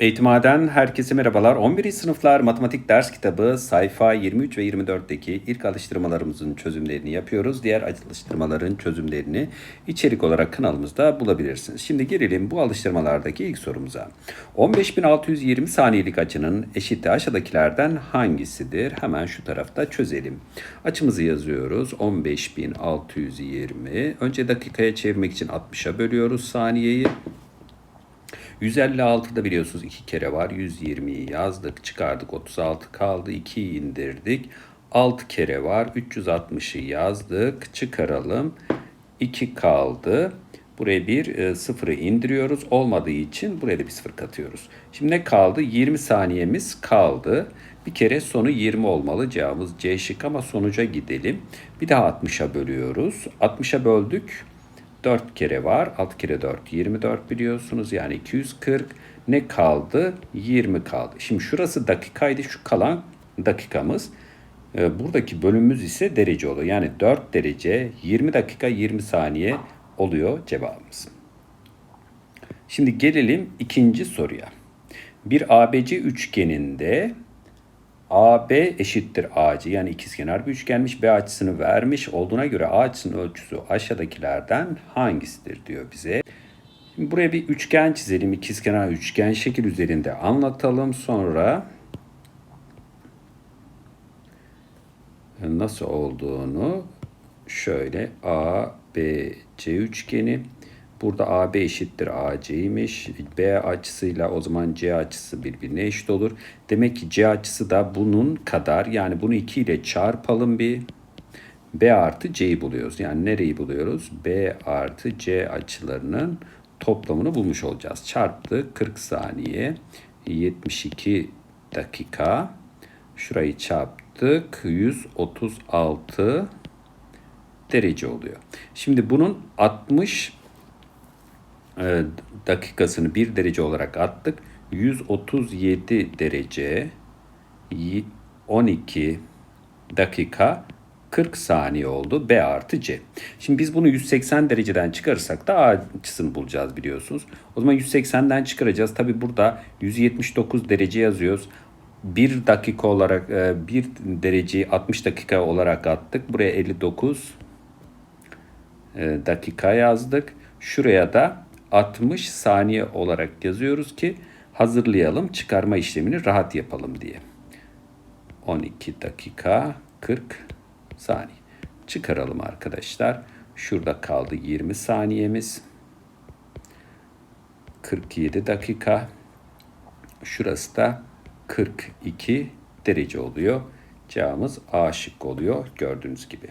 Eğitimhane'den herkese merhabalar. 11. sınıflar matematik ders kitabı sayfa 23 ve 24'teki ilk alıştırmalarımızın çözümlerini yapıyoruz. Diğer alıştırmaların çözümlerini içerik olarak kanalımızda bulabilirsiniz. Şimdi gelelim bu alıştırmalardaki ilk sorumuza. 15.620 saniyelik açının eşiti aşağıdakilerden hangisidir? Hemen şu tarafta çözelim. Açımızı yazıyoruz. 15.620. Önce dakikaya çevirmek için 60'a bölüyoruz saniyeyi. 156'da biliyorsunuz iki kere var. 120'yi yazdık, çıkardık. 36 kaldı. 2'yi indirdik. 6 kere var. 360'ı yazdık. Çıkaralım. 2 kaldı. Buraya bir e, sıfırı indiriyoruz. Olmadığı için buraya da bir sıfır katıyoruz. Şimdi ne kaldı? 20 saniyemiz kaldı. Bir kere sonu 20 olmalı. Cevabımız C şık ama sonuca gidelim. Bir daha 60'a bölüyoruz. 60'a böldük. 4 kere var. 6 kere 4 24 biliyorsunuz. Yani 240. Ne kaldı? 20 kaldı. Şimdi şurası dakikaydı. Şu kalan dakikamız. Ee, Buradaki bölümümüz ise derece oluyor. Yani 4 derece 20 dakika 20 saniye oluyor cevabımız. Şimdi gelelim ikinci soruya. Bir ABC üçgeninde AB eşittir AC yani ikizkenar bir üçgenmiş. B açısını vermiş olduğuna göre A açısının ölçüsü aşağıdakilerden hangisidir diyor bize. Şimdi buraya bir üçgen çizelim. İkizkenar üçgen şekil üzerinde anlatalım. Sonra nasıl olduğunu şöyle A, B, C üçgeni Burada AB eşittir AC'ymiş. B açısıyla o zaman C açısı birbirine eşit olur. Demek ki C açısı da bunun kadar yani bunu 2 ile çarpalım bir. B artı C'yi buluyoruz. Yani nereyi buluyoruz? B artı C açılarının toplamını bulmuş olacağız. Çarptı 40 saniye 72 dakika. Şurayı çarptık 136 derece oluyor. Şimdi bunun 60 e, dakikasını bir derece olarak attık. 137 derece 12 dakika 40 saniye oldu. B artı C. Şimdi biz bunu 180 dereceden çıkarırsak da A açısını bulacağız biliyorsunuz. O zaman 180'den çıkaracağız. Tabi burada 179 derece yazıyoruz. 1 dakika olarak 1 e, dereceyi 60 dakika olarak attık. Buraya 59 e, dakika yazdık. Şuraya da 60 saniye olarak yazıyoruz ki hazırlayalım çıkarma işlemini rahat yapalım diye. 12 dakika 40 saniye. Çıkaralım arkadaşlar. Şurada kaldı 20 saniyemiz. 47 dakika. Şurası da 42 derece oluyor. Cevabımız A şık oluyor gördüğünüz gibi.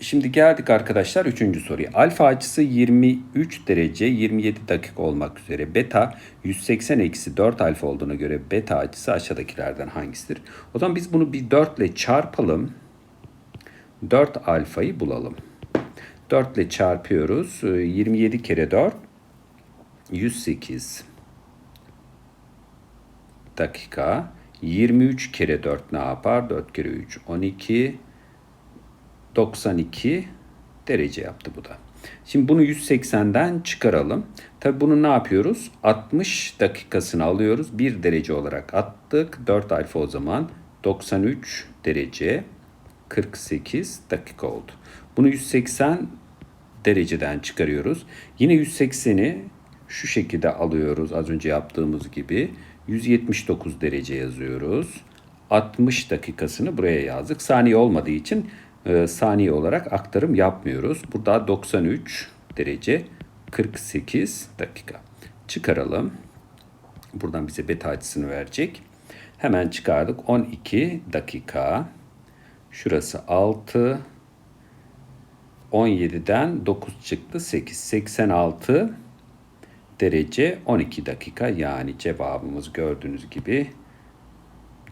Şimdi geldik arkadaşlar üçüncü soruya. Alfa açısı 23 derece 27 dakika olmak üzere. Beta 180 eksi 4 alfa olduğuna göre beta açısı aşağıdakilerden hangisidir? O zaman biz bunu bir 4 ile çarpalım. 4 alfayı bulalım. 4 ile çarpıyoruz. 27 kere 4 108 dakika. 23 kere 4 ne yapar? 4 kere 3 12 92 derece yaptı bu da. Şimdi bunu 180'den çıkaralım. Tabi bunu ne yapıyoruz? 60 dakikasını alıyoruz. 1 derece olarak attık. 4 alfa o zaman 93 derece 48 dakika oldu. Bunu 180 dereceden çıkarıyoruz. Yine 180'i şu şekilde alıyoruz az önce yaptığımız gibi. 179 derece yazıyoruz. 60 dakikasını buraya yazdık. Saniye olmadığı için e, saniye olarak aktarım yapmıyoruz. Burada 93 derece 48 dakika. Çıkaralım. Buradan bize beta açısını verecek. Hemen çıkardık. 12 dakika. Şurası 6. 17'den 9 çıktı. 8. 86 derece 12 dakika. Yani cevabımız gördüğünüz gibi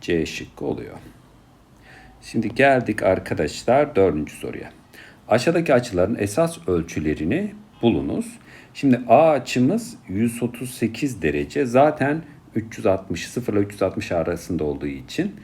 C şıkkı oluyor. Şimdi geldik arkadaşlar dördüncü soruya. Aşağıdaki açıların esas ölçülerini bulunuz. Şimdi A açımız 138 derece. Zaten 360 0 ile 360 arasında olduğu için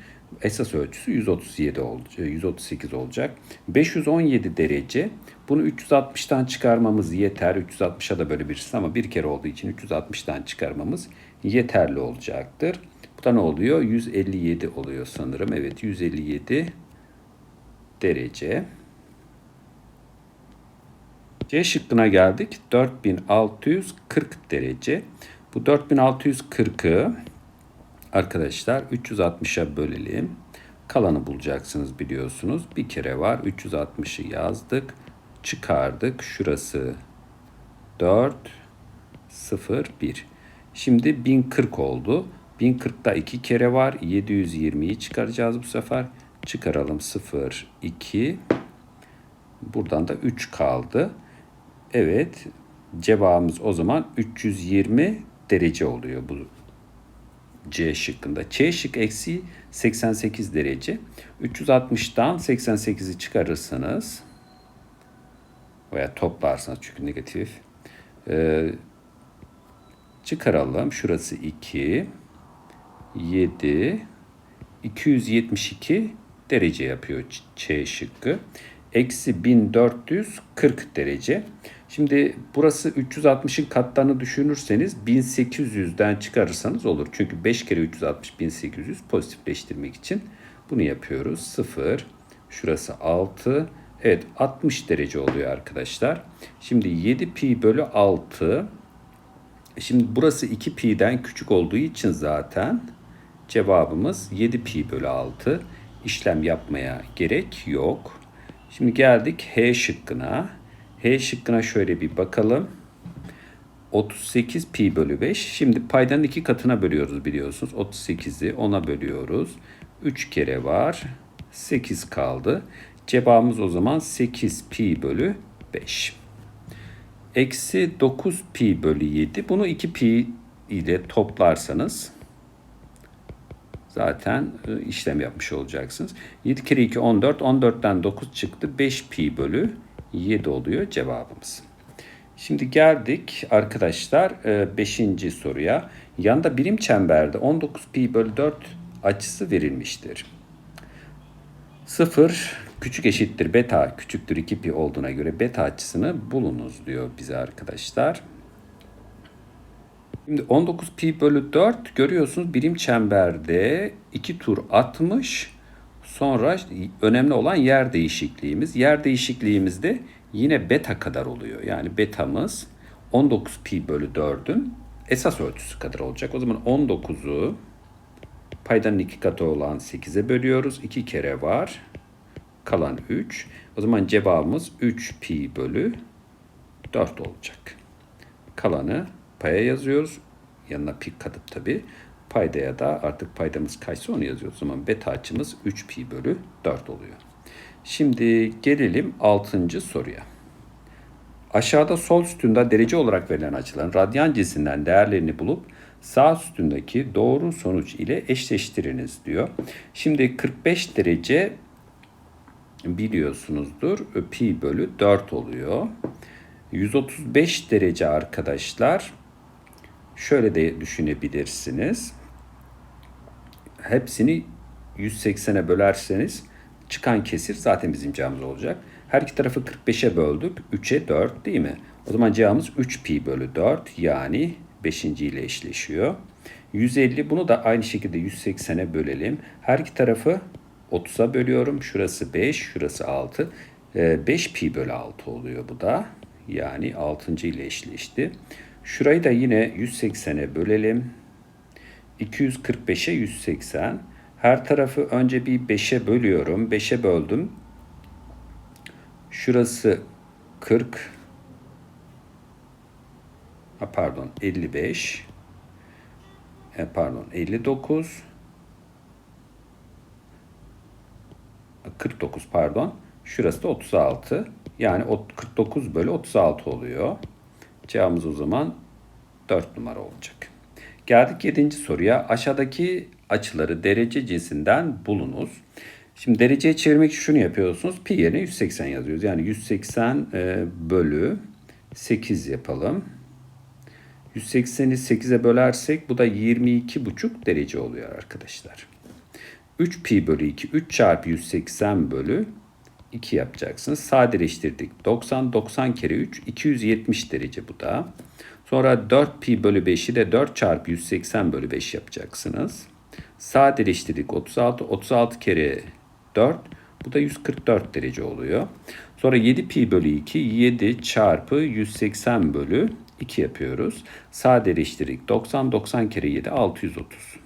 Esas ölçüsü 137 olacak, 138 olacak. 517 derece. Bunu 360'tan çıkarmamız yeter. 360'a da böyle birisi ama bir kere olduğu için 360'tan çıkarmamız yeterli olacaktır. Bu ne oluyor? 157 oluyor sanırım. Evet 157 derece. C şıkkına geldik. 4640 derece. Bu 4640'ı arkadaşlar 360'a bölelim. Kalanı bulacaksınız biliyorsunuz. Bir kere var. 360'ı yazdık. Çıkardık. Şurası 4 0 1. Şimdi 1040 oldu. 1040'da 2 kere var. 720'yi çıkaracağız bu sefer. Çıkaralım 0 2. Buradan da 3 kaldı. Evet. Cevabımız o zaman 320 derece oluyor bu C şıkkında. C şık eksi 88 derece. 360'dan 88'i çıkarırsanız veya toplarsanız çünkü negatif ee, çıkaralım. Şurası 2 7 272 derece yapıyor C şıkkı. Eksi 1440 derece. Şimdi burası 360'ın katlarını düşünürseniz 1800'den çıkarırsanız olur. Çünkü 5 kere 360 1800 pozitifleştirmek için bunu yapıyoruz. 0 şurası 6 evet 60 derece oluyor arkadaşlar. Şimdi 7 pi bölü 6 Şimdi burası 2 pi'den küçük olduğu için zaten cevabımız 7 pi bölü 6. İşlem yapmaya gerek yok. Şimdi geldik H şıkkına. H şıkkına şöyle bir bakalım. 38 pi bölü 5. Şimdi paydanın iki katına bölüyoruz biliyorsunuz. 38'i 10'a bölüyoruz. 3 kere var. 8 kaldı. Cevabımız o zaman 8 pi bölü 5. Eksi 9 pi bölü 7. Bunu 2 pi ile toplarsanız zaten e, işlem yapmış olacaksınız. 7 kere 2 14. 14'ten 9 çıktı. 5 pi bölü 7 oluyor cevabımız. Şimdi geldik arkadaşlar 5. E, soruya. Yanda birim çemberde 19 pi bölü 4 açısı verilmiştir. 0 küçük eşittir beta küçüktür 2 pi olduğuna göre beta açısını bulunuz diyor bize arkadaşlar. Şimdi 19 pi bölü 4 görüyorsunuz birim çemberde 2 tur atmış. Sonra önemli olan yer değişikliğimiz. Yer değişikliğimizde yine beta kadar oluyor. Yani betamız 19 pi bölü 4'ün esas ölçüsü kadar olacak. O zaman 19'u paydanın iki katı olan 8'e bölüyoruz. 2 kere var. Kalan 3. O zaman cevabımız 3 pi bölü 4 olacak. Kalanı paya yazıyoruz. Yanına pi katıp tabi. Paydaya da artık paydamız kaçsa onu yazıyoruz. O zaman beta açımız 3 pi bölü 4 oluyor. Şimdi gelelim 6. soruya. Aşağıda sol sütunda derece olarak verilen açıların radyan cinsinden değerlerini bulup sağ sütundaki doğru sonuç ile eşleştiriniz diyor. Şimdi 45 derece biliyorsunuzdur pi bölü 4 oluyor. 135 derece arkadaşlar şöyle de düşünebilirsiniz. Hepsini 180'e bölerseniz çıkan kesir zaten bizim cevabımız olacak. Her iki tarafı 45'e böldük. 3'e 4 değil mi? O zaman cevabımız 3 pi bölü 4 yani 5. ile eşleşiyor. 150 bunu da aynı şekilde 180'e bölelim. Her iki tarafı 30'a bölüyorum. Şurası 5, şurası 6. 5 ee, pi bölü 6 oluyor bu da. Yani 6. ile eşleşti. Şurayı da yine 180'e bölelim. 245'e 180. Her tarafı önce bir 5'e bölüyorum. 5'e böldüm. Şurası 40. Ha, pardon 55. E, pardon 59. 49 pardon. Şurası da 36. Yani 49 bölü 36 oluyor. Cevabımız o zaman 4 numara olacak. Geldik 7. soruya. Aşağıdaki açıları derece cinsinden bulunuz. Şimdi dereceye çevirmek için şunu yapıyorsunuz. Pi yerine 180 yazıyoruz. Yani 180 e, bölü 8 yapalım. 180'i 8'e bölersek bu da 22,5 derece oluyor arkadaşlar. 3 pi bölü 2 3 çarpı 180 bölü 2 yapacaksınız. Sadeleştirdik. 90 90 kere 3 270 derece bu da. Sonra 4 pi bölü 5'i de 4 çarpı 180 bölü 5 yapacaksınız. Sadeleştirdik 36 36 kere 4 bu da 144 derece oluyor. Sonra 7 pi bölü 2 7 çarpı 180 bölü 2 yapıyoruz. Sadeleştirdik 90 90 kere 7 630.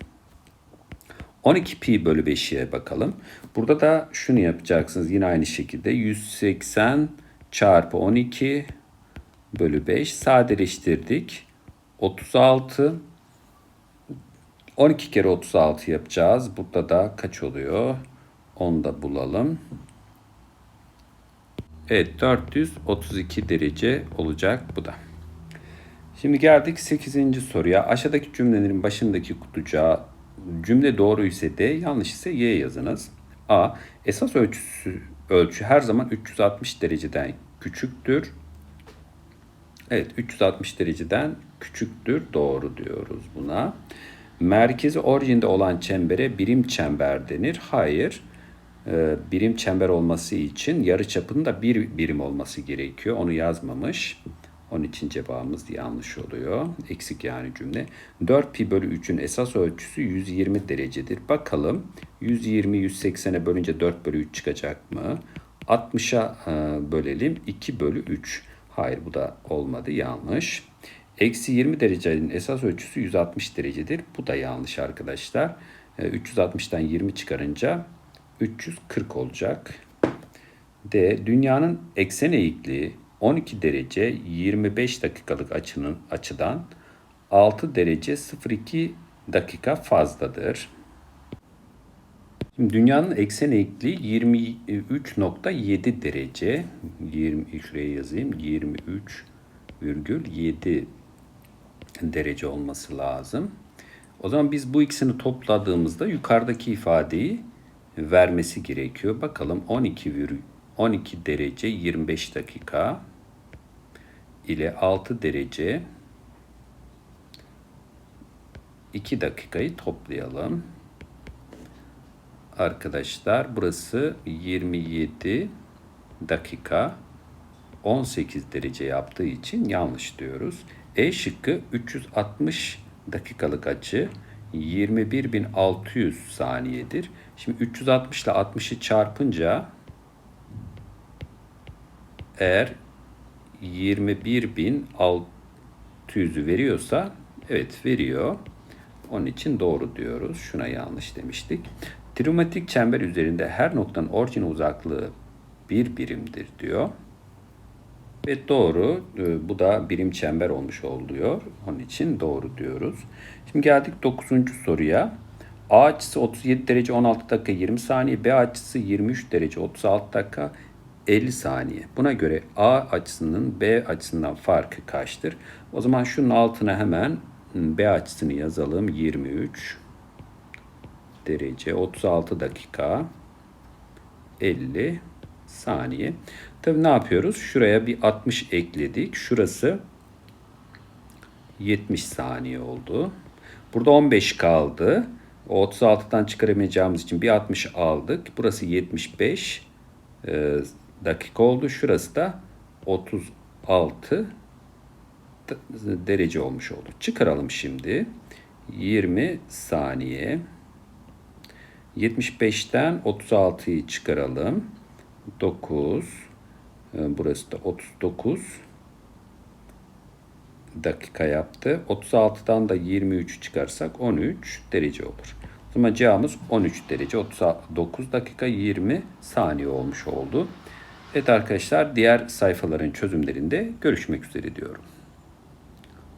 12 pi bölü 5'e bakalım. Burada da şunu yapacaksınız yine aynı şekilde 180 çarpı 12 bölü 5 sadeleştirdik. 36 12 kere 36 yapacağız. Burada da kaç oluyor? Onu da bulalım. Evet 432 derece olacak bu da. Şimdi geldik 8. soruya. Aşağıdaki cümlelerin başındaki kutucuğa cümle doğru ise D, yanlış ise Y yazınız. A. Esas ölçüsü ölçü her zaman 360 dereceden küçüktür. Evet 360 dereceden küçüktür. Doğru diyoruz buna. Merkezi orijinde olan çembere birim çember denir. Hayır. Ee, birim çember olması için yarı çapının da bir birim olması gerekiyor. Onu yazmamış. Onun için cevabımız yanlış oluyor. Eksik yani cümle. 4 pi bölü 3'ün esas ölçüsü 120 derecedir. Bakalım 120 180'e bölünce 4 bölü 3 çıkacak mı? 60'a e, bölelim 2 bölü 3. Hayır bu da olmadı yanlış. Eksi 20 derecenin esas ölçüsü 160 derecedir. Bu da yanlış arkadaşlar. E, 360'tan 20 çıkarınca 340 olacak. D. Dünyanın eksen eğikliği 12 derece 25 dakikalık açının açıdan 6 derece 02 dakika fazladır. Şimdi dünyanın eksen eğikliği 23.7 derece. 20 şuraya yazayım. 23,7 derece olması lazım. O zaman biz bu ikisini topladığımızda yukarıdaki ifadeyi vermesi gerekiyor. Bakalım 12 virgül 12 derece 25 dakika ile 6 derece 2 dakikayı toplayalım. Arkadaşlar burası 27 dakika 18 derece yaptığı için yanlış diyoruz. E şıkkı 360 dakikalık açı 21.600 saniyedir. Şimdi 360 ile 60'ı çarpınca eğer 21.600'ü veriyorsa evet veriyor. Onun için doğru diyoruz. Şuna yanlış demiştik. Trigonometrik çember üzerinde her noktanın orijin uzaklığı bir birimdir diyor. Ve doğru. Ee, Bu da birim çember olmuş oluyor. Onun için doğru diyoruz. Şimdi geldik 9. soruya. A açısı 37 derece 16 dakika 20 saniye. B açısı 23 derece 36 dakika 50 saniye. Buna göre A açısının B açısından farkı kaçtır? O zaman şunun altına hemen B açısını yazalım. 23 derece 36 dakika 50 saniye. Tabii ne yapıyoruz? Şuraya bir 60 ekledik. Şurası 70 saniye oldu. Burada 15 kaldı. O 36'dan çıkaramayacağımız için bir 60 aldık. Burası 75 e, dakika oldu. Şurası da 36 derece olmuş oldu. Çıkaralım şimdi. 20 saniye. 75'ten 36'yı çıkaralım. 9 e, burası da 39 dakika yaptı. 36'dan da 23 çıkarsak 13 derece olur. O zaman cevabımız 13 derece 39 dakika 20 saniye olmuş oldu. Evet arkadaşlar diğer sayfaların çözümlerinde görüşmek üzere diyorum.